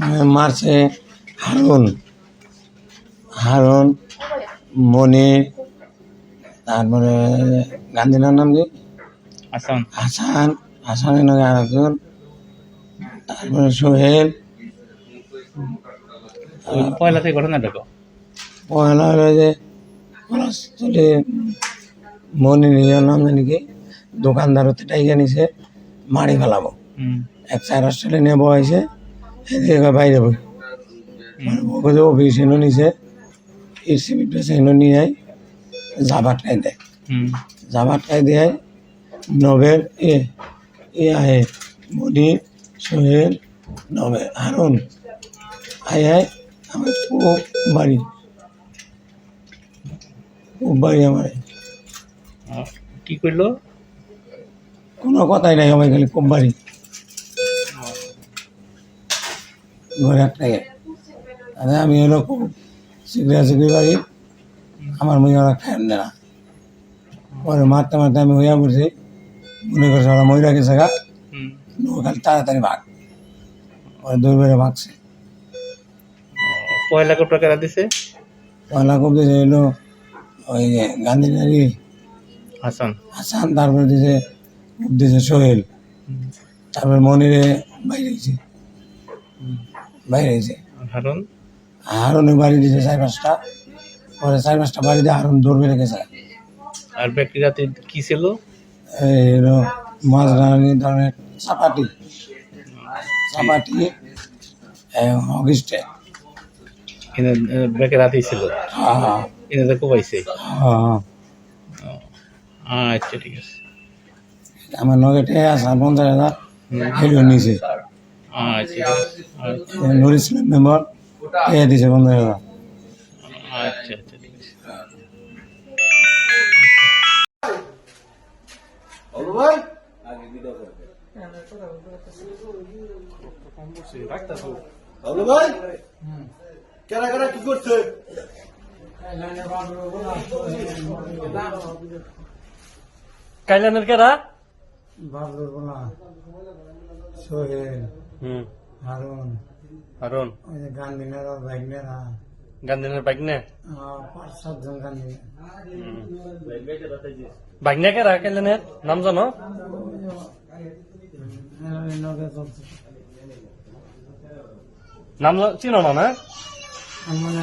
মানে মারছে হারুন। হারুন মনির তারপরে গান্ধীনার নাম কি? আসান হাসান হাসানের নামে আরেকজন? তারপরে সোহেল। পয়লা থেকে ঘটনাটা পয়লা হলো যে পলাশতলি মনির ইয়ার নাম জানি কি? দোকানদার হতে টাইকে নিছে মারি ফেলাবো। এক চার হোস্টেলে নিয়ে বয়েছে এদিকে বাইরে বই মানে অফিস এনে নিছে। পেছে এনে নিয়ে জাবাট খাই দেয় জাবাট খাই দিয়ে নবের এ এ আহে মনির সোহেল নবের হারুন। আয় আয় আমার খুব বাড়ি। খুব বাড়ি আমার। কি করল? কোনো কথাই নাই আমার খালি খুব বাড়ি ঘরে একটাই আরে আমি হলো খুব শিখরে শিখরে বাড়ি আমার মেয়ে ওরা খায় না পরে মারতে মারতে আমি হইয়া পড়ছি মনে করছে ওরা মহিলা গেছে গা। খালি তাড়াতাড়ি ভাগ। ওরা দৌড় বেড়ে ভাগছে। পয়লা কোটি টাকা দিছে? পয়লা খুব দিয়েছে হলো ওই যে গান্ধীনারি হাসান। হাসান তারপরে দিছে দিয়েছে সোহেল। তারপরে মনিরে বাইরে গেছে। বাইরে গেছে হারুন? হারুনের বাড়ি দিয়েছে চার পাঁচটা। পরে চার পাঁচটা বাড়ি দিয়ে হারুন দৌড় বেড়ে গেছে। আর ব্যক্তি রাতে কি ছিল? মাছ রানি ধরনের চাপাটি। চাপাটি অগস্টে। ব্যাকে রাতেই ছিল? হ্যাঁ হ্যাঁ। এনে কোবাইছে? হ্যাঁ আচ্ছা ঠিক আছে। আমার নগেটে আছে পঞ্চাশ হাজার হেলিও নিছে আচ্ছা নুর ইসলাম মেম্বার এ দিছে হাজার আচ্ছা আচ্ছা ঠিক আছে। কেনা কেনা কি করছে? কাইলানের কেরা? বাবলুর বলা সোহেল। হুম। হারুন। হারুন। ওই যে গান্ধীনেরা ভাইনেরা গান্ধীনের বাইক নে পাঁচ সাতজন গান্ধী। বাইক নে কেরা কাইলানের নাম জানো? নাম চিনো না না? মানে